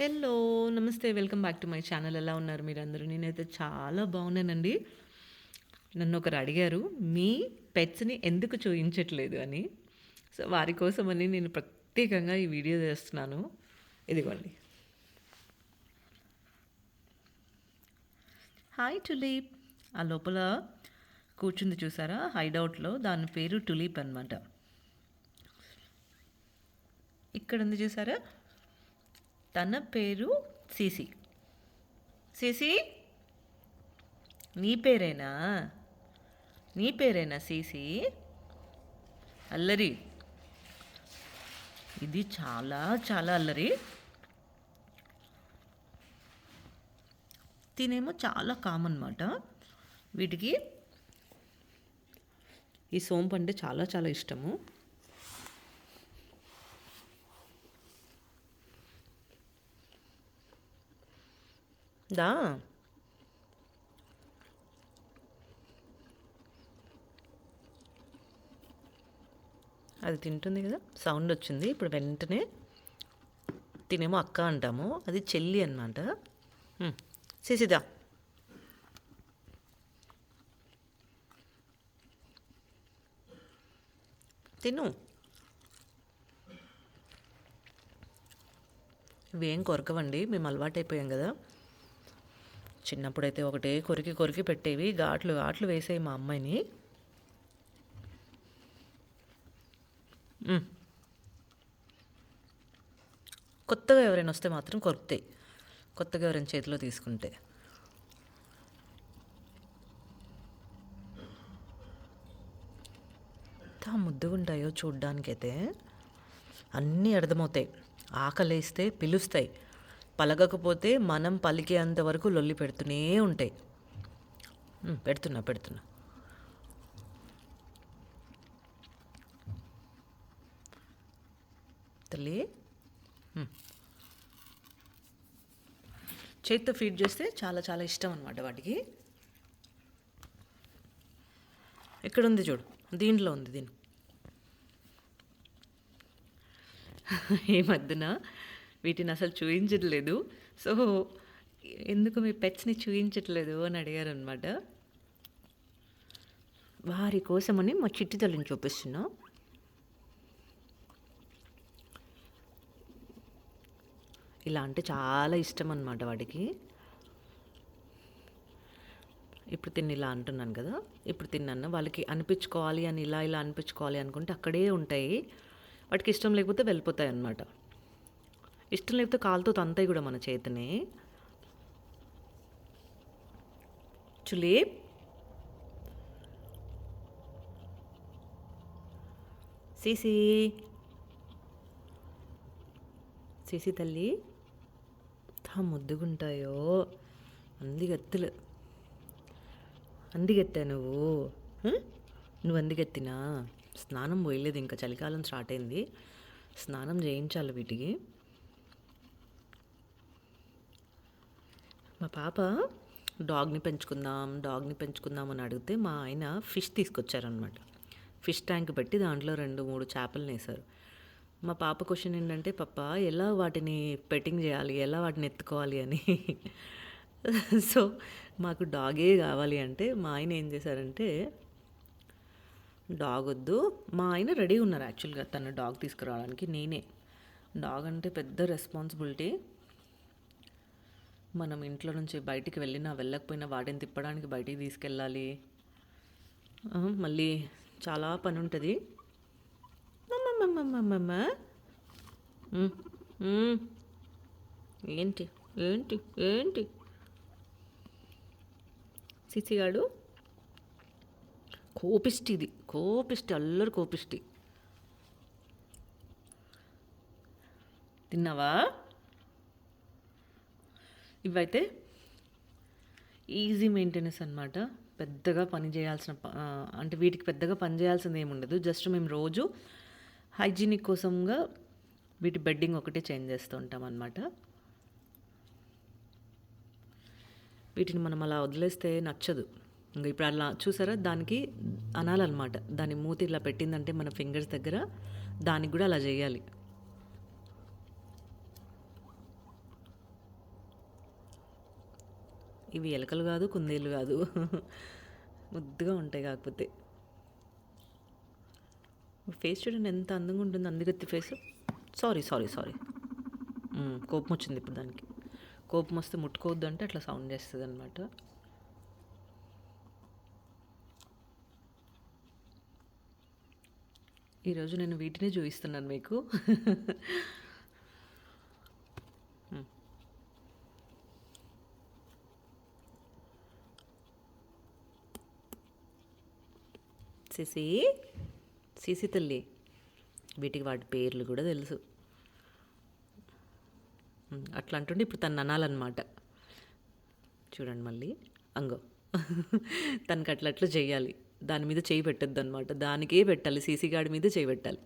Hello నమస్తే. Welcome back to my channel. ఎలా ఉన్నారు మీరందరూ? నేనైతే చాలా బాగున్నానండి. నన్ను ఒకరు అడిగారు మీ పెట్స్ని ఎందుకు చూపించట్లేదు అని. సో వారి కోసమని నేను ప్రత్యేకంగా ఈ వీడియో చేస్తున్నాను. ఇదిగోండి. Hi Tulip. ఆ లోపల కూర్చుంది చూసారా? హైడౌట్లో. దాని పేరు టులీప్ అనమాట ఇక్కడ ఉంది చూసారా? తన పేరు సిసి. సిసి? నీ పేరేనా? నీ పేరేనా సిసి? అల్లరి. ఇది చాలా చాలా అల్లరి. తినేమో చాలా కామన్ అనమాట వీటికి ఈ సోంపు అంటే చాలా చాలా ఇష్టము. దా అది తింటుంది కదా? సౌండ్ వచ్చింది. ఇప్పుడు వెంటనే తినేమో అక్క అంటాము. అది చెల్లి అనమాట చేసిదా తిను. ఇవేం కొరకవండి. మేము అలవాటైపోయాం కదా. చిన్నప్పుడైతే ఒకటే కొరికి కొరికి పెట్టేవి. ఘాట్లు ఘాట్లు వేసేవి మా అమ్మాయిని. కొత్తగా ఎవరైనా వస్తే మాత్రం కొరుకుతాయి. కొత్తగా ఎవరైనా చేతిలో తీసుకుంటే. ఎంత ముద్దుగా ఉంటాయో చూడ్డానికైతే. అన్నీ అర్థమవుతాయి. ఆకలేస్తే పిలుస్తాయి. పలకకపోతే మనం పలికేంత వరకు లొల్లి పెడుతూనే ఉంటాయి. పెడుతున్నా పెడుతున్నా. తల్లి? చేతితో చేత్తో ఫీడ్ చేస్తే చాలా చాలా ఇష్టం అనమాట వాటికి. ఇక్కడ ఉంది చూడు దీంట్లో ఉంది దీని. ఈ మధ్యన వీటిని అసలు చూపించట్లేదు సో ఎందుకు మీ పెట్స్ని చూపించట్లేదు అని అడిగారు అనమాట వారి కోసమని మా చిట్టి తల్లిని చూపిస్తున్నా. ఇలా అంటే చాలా ఇష్టం అనమాట వాడికి. ఇప్పుడు తిన్న ఇలా అంటున్నాను కదా ఇప్పుడు తిన్నాను వాళ్ళకి అనిపించుకోవాలి అని ఇలా ఇలా అనిపించుకోవాలి అనుకుంటే అక్కడే ఉంటాయి. వాటికి ఇష్టం లేకపోతే వెళ్ళిపోతాయి అన్నమాట ఇష్టం లేకపోతే కాలుతో తంతాయి కూడా మన చేతిని. చులీ. సీసీ. సీసీ తల్లి. ఎంత ముద్దుగుంటాయో. అందిగత్తులు. అందిగెత్తా నువ్వు. నువ్వు అందిగెత్తినా? స్నానం పోయలేదు ఇంకా చలికాలం స్టార్ట్ అయింది. స్నానం చేయించాలి వీటికి. మా పాప డాగ్ని పెంచుకుందాం డాగ్ని పెంచుకుందాం అని అడిగితే మా ఆయన ఫిష్ తీసుకొచ్చారనమాట ఫిష్ ట్యాంక్ పెట్టి దాంట్లో రెండు మూడు చేపలు వేశారు. మా పాప క్వశ్చన్ ఏంటంటే పప్ప ఎలా వాటిని పెట్టింగ్ చేయాలి? ఎలా వాటిని ఎత్తుకోవాలి? అని. సో మాకు డాగే కావాలి అంటే మా ఆయన ఏం చేశారంటే డాగ్ వద్దు మా ఆయన రెడీ ఉన్నారు యాక్చువల్గా తను డాగ్ తీసుకురావడానికి నేనే. డాగ్ అంటే పెద్ద రెస్పాన్సిబిలిటీ. మనం ఇంట్లో నుంచి బయటికి వెళ్ళినా వెళ్ళకపోయినా వాటిని తిప్పడానికి బయటికి తీసుకెళ్ళాలి. మళ్ళీ చాలా పని ఉంటుంది మమ్మమ్మమ్మమ్మమ్మ ఏంటి ఏంటి ఏంటి? సిసిగాడు కోపిష్టి ఇది కోపిష్టి అల్లరి కోపిష్టి. తిన్నావా? ఇవైతే ఈజీ మెయింటెనెన్స్ అనమాట పెద్దగా పని చేయాల్సిన అంటే వీటికి పెద్దగా పని చేయాల్సింది ఏమి ఉండదు జస్ట్ మేము రోజు హైజీనిక్ కోసంగా వీటి బెడ్డింగ్ ఒకటే చేంజ్ చేస్తూ ఉంటాం అనమాట వీటిని మనం అలా వదిలేస్తే నచ్చదు. ఇంకా ఇప్పుడు అలా చూసారా? దానికి అనాలన్నమాట. దాని మూతి ఇలా పెట్టిందంటే మన ఫింగర్స్ దగ్గర దానికి కూడా అలా చేయాలి. ఇవి ఎలకలు కాదు కుందేలు కాదు. ముద్దుగా ఉంటాయి కాకపోతే. ఫేస్ చూడండి ఎంత అందంగా ఉంటుంది అందుగత్తి ఫేస్ సారీ సారీ సారీ కోపం వచ్చింది ఇప్పుడు దానికి. కోపం వస్తే ముట్టుకోవద్దు అంటే అట్లా సౌండ్ చేస్తుంది అనమాట ఈరోజు నేను వీటిని చూపిస్తున్నాను మీకు. సిసి సిసి తల్లి. వీటికి వాటి పేర్లు కూడా తెలుసు. అట్లా అంటుండే ఇప్పుడు తను అనాలన్నమాట. చూడండి మళ్ళీ. అంగో. తనకి అట్లా అట్లా చేయాలి. దాని మీద చేయి పెట్టద్దు అనమాట దానికే పెట్టాలి. సీసీ గాడి మీద చేయి పెట్టాలి.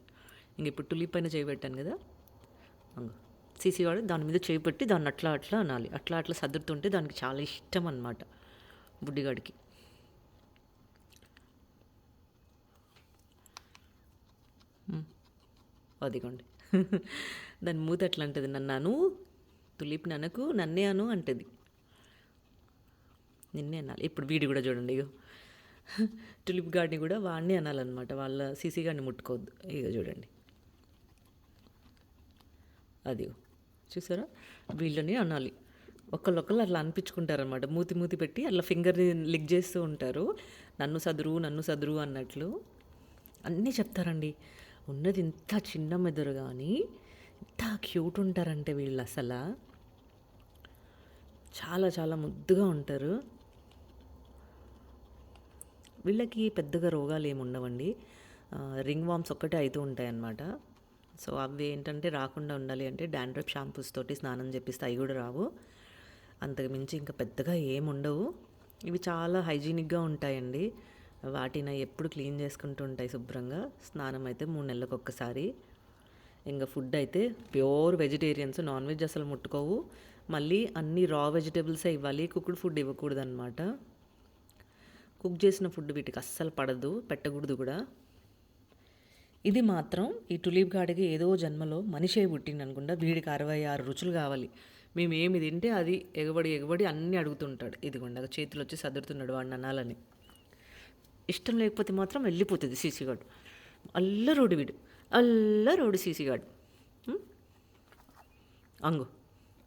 ఇంక ఇప్పుడు టులీ పైన చేయి పెట్టాను కదా. అంగో. సీసీ గాడు దాని మీద చేయి పెట్టి దాన్ని అట్లా అట్లా అనాలి. అట్లా అట్లా సదురుతుంటే దానికి చాలా ఇష్టం అనమాట బుడ్డిగాడికి. అదిగోండి. దాని మూత ఎట్లా అంటది నన్ను అను తులిప్ ననకు నన్నే అను అంటది. నిన్నే అనాలి. ఇప్పుడు వీడి కూడా చూడండి ఇగో. టులిప్ గాడిని కూడా వాడిని అనాలన్నమాట. వాళ్ళ సీసీ గాడిని ముట్టుకోవద్దు. ఇక చూడండి. అది చూసారా? వీళ్ళని అనాలి. ఒకళ్ళొకళ్ళు అట్లా అనిపించుకుంటారనమాట మూతి మూతి పెట్టి అట్లా ఫింగర్ని లిక్ చేస్తూ ఉంటారు. నన్ను సదురు నన్ను సదురు అన్నట్లు. అన్నీ చెప్తారండి. ఉన్నది ఇంత చిన్న మెదడు కానీ ఇంత క్యూట్ ఉంటారంటే వీళ్ళు అసలు. చాలా చాలా ముద్దుగా ఉంటారు. వీళ్ళకి పెద్దగా రోగాలు ఏమి ఉండవండి. రింగ్ వామ్స్ ఒక్కటే అవుతూ ఉంటాయి అన్నమాట సో అవి ఏంటంటే రాకుండా ఉండాలి అంటే డాండ్రప్ షాంపూస్ తోటి స్నానం చేపిస్తే అవి కూడా రావు. అంతకు మించి ఇంకా పెద్దగా ఏమి ఉండవు. ఇవి చాలా హైజీనిక్గా ఉంటాయండి. వాటిని ఎప్పుడు క్లీన్ చేసుకుంటూ ఉంటాయి శుభ్రంగా. స్నానం అయితే మూడు నెలలకు ఒక్కసారి. ఇంకా ఫుడ్ అయితే ప్యూర్ వెజిటేరియన్స్ నాన్ వెజ్ అసలు ముట్టుకోవు. మళ్ళీ అన్ని రా వెజిటేబుల్సే ఇవ్వాలి. కుక్డ్ ఫుడ్ ఇవ్వకూడదు అనమాట కుక్ చేసిన ఫుడ్ వీటికి అస్సలు పడదు పెట్టకూడదు కూడా. ఇది మాత్రం ఈ టులీప్ గాడికి ఏదో జన్మలో మనిషే పుట్టింది అనుకుంటా వీడికి అరవై ఆరు రుచులు కావాలి. మేము ఏమి తింటే అది ఎగబడి ఎగబడి అన్నీ అడుగుతుంటాడు. ఇదిగోండి చేతులు వచ్చి సదురుతున్నాడు వాడిని అనాలని ఇష్టం లేకపోతే మాత్రం వెళ్ళిపోతుంది సీసీగాడు అల్లరోడు వీడు. అల్లరోడు సీసీగాడు ఉం? అంగు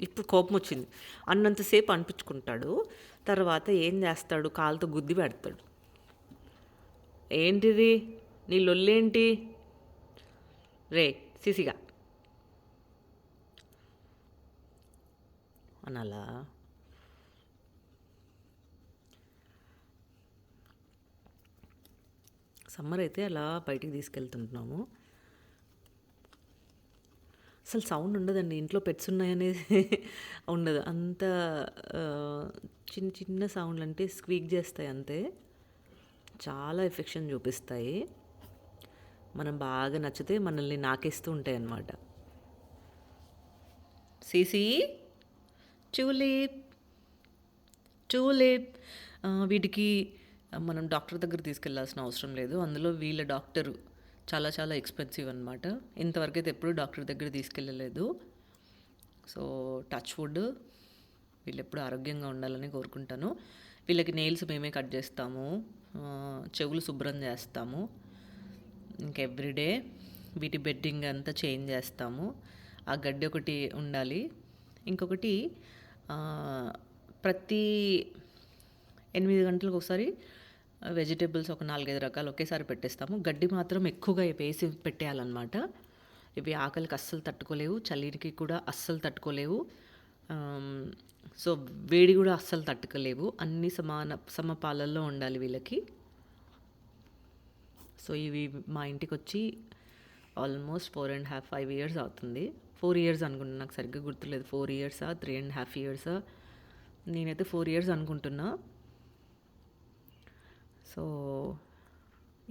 ఇప్పుడు కోపం వచ్చింది. అన్నంతసేపు అనిపించుకుంటాడు. తర్వాత ఏం చేస్తాడు? కాలుతో గుద్ది పెడతాడు. ఏంటిది? నీ లొల్లేంటి? రే సిసిగా. అనాలా? సమ్మర్ అయితే అలా బయటికి తీసుకెళ్తుంటున్నాము. అసలు సౌండ్ ఉండదండి ఇంట్లో పెట్స్ ఉన్నాయనేది ఉండదు. అంత చిన్న చిన్న సౌండ్లు అంటే స్క్వీక్ చేస్తాయి అంతే. చాలా ఎఫెక్షన్ చూపిస్తాయి. మనం బాగా నచ్చితే మనల్ని నాకేస్తూ ఉంటాయి అన్నమాట. సీసీ చూలిప్ చూలిప్ వీటికి మనం డాక్టర్ దగ్గర తీసుకెళ్ళాల్సిన అవసరం లేదు. అందులో వీళ్ళ డాక్టరు చాలా చాలా ఎక్స్పెన్సివ్ అనమాట ఇంతవరకు అయితే ఎప్పుడు డాక్టర్ దగ్గర తీసుకెళ్ళలేదు. So touch wood. వీళ్ళు ఎప్పుడు ఆరోగ్యంగా ఉండాలని కోరుకుంటాను. వీళ్ళకి నెయిల్స్ మేమే కట్ చేస్తాము. చెవులు శుభ్రం చేస్తాము. ఇంక ఎవ్రీడే వీటి బెడ్డింగ్ అంతా చేంజ్ చేస్తాము. ఆ గడ్డి ఒకటి ఉండాలి. ఇంకొకటి ప్రతి ఎనిమిది గంటలకు ఒకసారి వెజిటేబుల్స్ ఒక నాలుగైదు రకాలు ఒకేసారి పెట్టేస్తాము. గడ్డి మాత్రం ఎక్కువగా వేసి పెట్టేయాలన్నమాట. ఇవి ఆకలికి అస్సలు తట్టుకోలేవు చలికి కూడా అస్సలు తట్టుకోలేవు. సో వేడి కూడా అస్సలు తట్టుకోలేవు. అన్ని సమాన సమపాలల్లో ఉండాలి వీళ్ళకి. సో ఇవి మా ఇంటికి వచ్చి almost four and half five years అవుతుంది. ఫోర్ ఇయర్స్ అనుకుంటున్నా నాకు సరిగ్గా గుర్తులేదు. ఫోర్ ఇయర్సా త్రీ అండ్ హాఫ్ ఇయర్సా? నేనైతే ఫోర్ ఇయర్స్ అనుకుంటున్నా. సో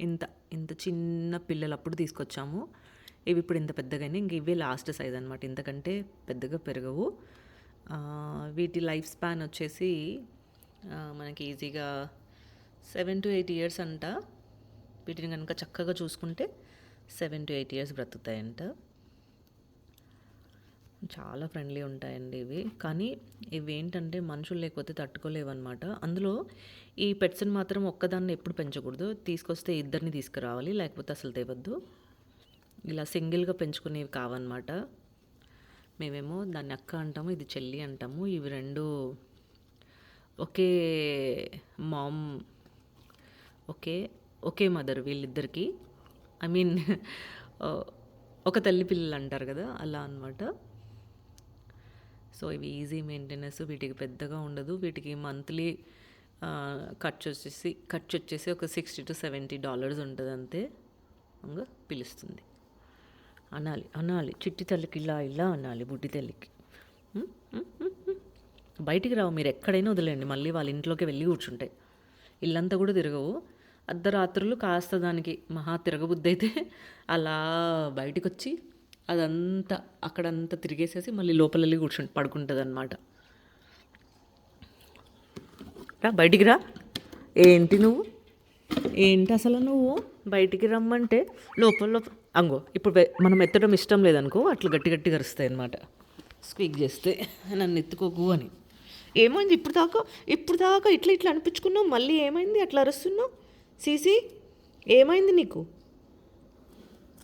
ఇంత ఇంత చిన్న పిల్లలు అప్పుడు తీసుకొచ్చాము. ఇవి ఇప్పుడు ఇంత పెద్దగానే ఇంక ఇవే లాస్ట్ సైజ్ అనమాట ఇంతకంటే పెద్దగా పెరగవు. వీటి లైఫ్ స్పాన్ వచ్చేసి మనకి ఈజీగా సెవెన్ టు ఎయిట్ ఇయర్స్ అంట. వీటిని కనుక చక్కగా చూసుకుంటే సెవెన్ టు ఎయిట్ ఇయర్స్ బ్రతుకుతాయంట. చాలా ఫ్రెండ్లీ ఉంటాయండి ఇవి. కానీ ఇవి ఏంటంటే మనుషులు లేకపోతే తట్టుకోలేవన్నమాట. అందులో ఈ పెట్స్ని మాత్రం ఒక్కదాన్ని ఎప్పుడు పెంచకూడదు. తీసుకొస్తే ఇద్దరిని తీసుకురావాలి లేకపోతే అసలు తేవద్దు. ఇలా సింగిల్గా పెంచుకునేవి కావన్నమాట. మేమేమో దాన్ని అక్క అంటాము ఇది చెల్లి అంటాము. ఇవి రెండు ఒకే మామ్ ఒకే ఒకే మదర్ వీళ్ళిద్దరికి. ఐ మీన్ ఒక తల్లి పిల్లలు అంటారు కదా అలా అనమాట సో ఇవి ఈజీ మెయింటెనెన్స్ వీటికి పెద్దగా ఉండదు. వీటికి మంత్లీ ఖర్చు వచ్చేసి ఖర్చు వచ్చేసి ఒక సిక్స్టీ టు సెవెంటీ డాలర్స్ ఉంటుంది అంతే ఇంకా పిలుస్తుంది. అనాలి అనాలి. చిట్టి తల్లికి ఇలా ఇలా అనాలి బుడ్డి తల్లికి. బయటికి రావు మీరు ఎక్కడైనా వదిలేండి మళ్ళీ వాళ్ళ ఇంట్లోకి వెళ్ళి కూర్చుంటాయి. ఇల్లంతా కూడా తిరగవు. అర్ధరాత్రులు కాస్త దానికి మహా తిరగబుద్ధి అయితే అలా బయటకు వచ్చి అదంతా అక్కడంతా తిరిగేసేసి మళ్ళీ లోపల వెళ్ళి కూర్చుని పడుకుంటుంది అనమాట రా బయటికి రా. ఏంటి నువ్వు? ఏంటి అసలు నువ్వు? బయటికి రమ్మంటే లోపల లోపల అంగో ఇప్పుడు మనం ఎత్తడం ఇష్టం లేదనుకో అట్లా గట్టి గట్టి కరుస్తాయి అనమాట స్క్వీక్ చేస్తే నన్ను ఎత్తుకోకు అని. ఏమైంది ఇప్పుడు దాకా? ఇప్పుడు దాకా ఇట్లా ఇట్లా అనిపించుకున్నావు? మళ్ళీ ఏమైంది? అట్లా అరుస్తున్నావు? సీసీ ఏమైంది నీకు?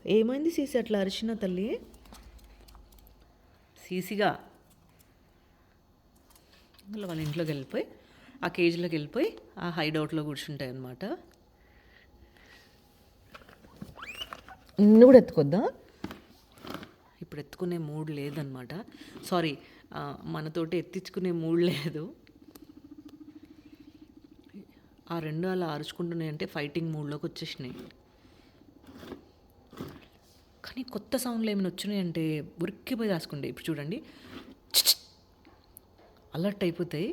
ఏమైంది సీసీ అట్లా అరిచిన తల్లి? సీసీగా? మళ్ళీ వాళ్ళ ఇంట్లోకి వెళ్ళిపోయి ఆ కేజీలోకి వెళ్ళిపోయి ఆ హైడౌట్లో కూర్చుంటాయి అన్నమాట నిన్ను కూడా ఎత్తుకొద్దా? ఇప్పుడు ఎత్తుకునే మూడ్ లేదనమాట సారీ మనతోటి ఎత్తించుకునే మూడ్ లేదు. ఆ రెండు అలా అరుచుకుంటున్నాయి అంటే ఫైటింగ్ మూడ్లోకి వచ్చేసినాయి. కానీ కొత్త సౌండ్లు ఏమైనా వచ్చినాయి అంటే ఉరిక్కిపోయి దాచుకుండే ఇప్పుడు చూడండి. అలర్ట్ అయిపోతాయి.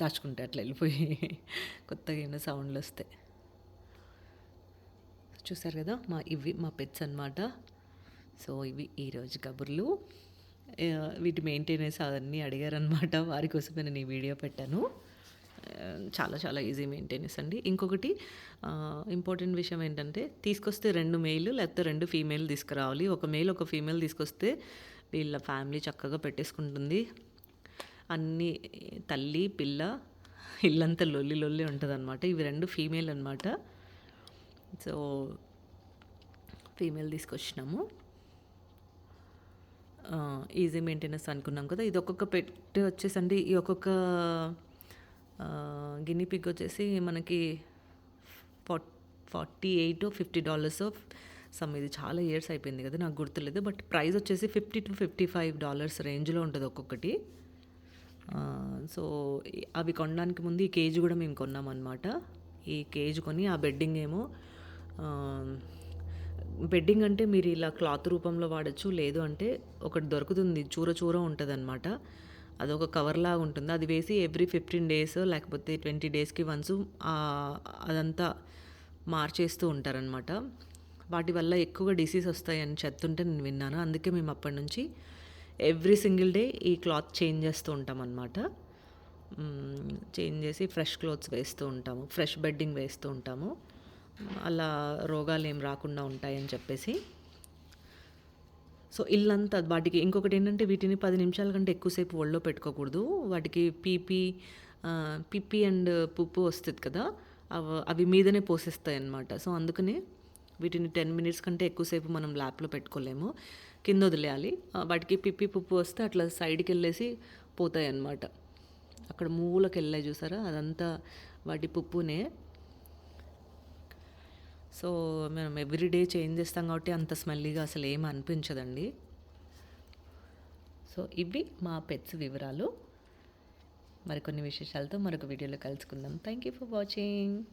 దాచుకుంటే అట్లా వెళ్ళిపోయి కొత్తగా ఏమైనా సౌండ్లు వస్తాయి చూసారు కదా మా ఇవి మా పెట్స్ అన్నమాట. సో ఇవి ఈరోజు కబుర్లు. వీటి మెయింటెనెన్స్ అవన్నీ అడిగారనమాట వారి కోసమే నేను ఈ వీడియో పెట్టాను. చాలా చాలా ఈజీ మెయింటెనెన్స్ అండి. ఇంకొకటి ఇంపార్టెంట్ విషయం ఏంటంటే తీసుకొస్తే రెండు మెయిల్ లేకపోతే రెండు ఫీమేల్ తీసుకురావాలి. ఒక మెయిల్ ఒక ఫీమేల్ తీసుకొస్తే వీళ్ళ ఫ్యామిలీ చక్కగా పెట్టేసుకుంటుంది. అన్ని తల్లి పిల్ల ఇల్లంతా లొల్లి లొల్లి ఉంటుంది అనమాట ఇవి రెండు ఫీమేల్ అనమాట సో ఫీమేల్ తీసుకొచ్చినాము. ఈజీ మెయింటెనెన్స్ అనుకున్నాం కదా. ఇది ఒక్కొక్క పెట్టి వచ్చేసండి ఈ ఒక్కొక్క గిన్ని పిగ్ వచ్చేసి మనకి forty eight fifty dollars some. ఇది చాలా ఇయర్స్ అయిపోయింది కదా నాకు గుర్తులేదు. బట్ ప్రైస్ వచ్చేసి fifty to fifty five dollars రేంజ్లో ఉంటుంది ఒక్కొక్కటి. సో అవి కొనడానికి ముందు ఈ కేజీ కూడా మేము కొన్నామన్నమాట. ఈ కేజీ కొని ఆ బెడ్డింగ్ ఏమో బెడ్డింగ్ అంటే మీరు ఇలా క్లాత్ రూపంలో వాడచ్చు లేదు అంటే ఒకటి దొరుకుతుంది చూర చూర ఉంటుంది అనమాట అదొక కవర్లా ఉంటుంది. అది వేసి ఎవ్రీ ఫిఫ్టీన్ డేస్ లేకపోతే ట్వంటీ డేస్కి వన్స్ అదంతా మార్చేస్తూ ఉంటారనమాట వాటి వల్ల ఎక్కువగా డిసీజ్ వస్తాయని చెప్తుంటే నేను విన్నాను. అందుకే మేము అప్పటి నుంచి ఎవ్రీ సింగిల్ డే ఈ క్లాత్ చేంజ్ చేస్తూ ఉంటాం అనమాట చేంజ్ చేసి ఫ్రెష్ క్లోత్స్ వేస్తూ ఉంటాము. ఫ్రెష్ బెడ్డింగ్ వేస్తూ ఉంటాము. అలా రోగాలు ఏం రాకుండా ఉంటాయని చెప్పేసి. సో ఇల్లంతా వాటికి ఇంకొకటి ఏంటంటే వీటిని పది నిమిషాల కంటే ఎక్కువసేపు ఒళ్ళో పెట్టుకోకూడదు. వాటికి పీపీ పిప్పి అండ్ పుప్పు వస్తుంది కదా అవి అవి మీదనే పోసేస్తాయి అన్నమాట సో అందుకనే వీటిని టెన్ మినిట్స్ కంటే ఎక్కువసేపు మనం ల్యాప్లో పెట్టుకోలేము. కింద వదిలేయాలి. వాటికి పిప్పి పుప్పు వస్తే అట్లా సైడ్కి వెళ్ళేసి పోతాయి అన్నమాట అక్కడ మూలకి వెళ్ళాయి చూసారా? అదంతా వాటి పుప్పునే. సో మనం ఎవ్రీడే చేంజ్ చేస్తాం కాబట్టి అంత స్మెల్లీగా అసలు ఏం అనిపించదండి. సో ఇవి మా పెట్స్ వివరాలు. మరికొన్ని విశేషాలతో మరొక వీడియోలో కలుసుకుందాం. Thank you for watching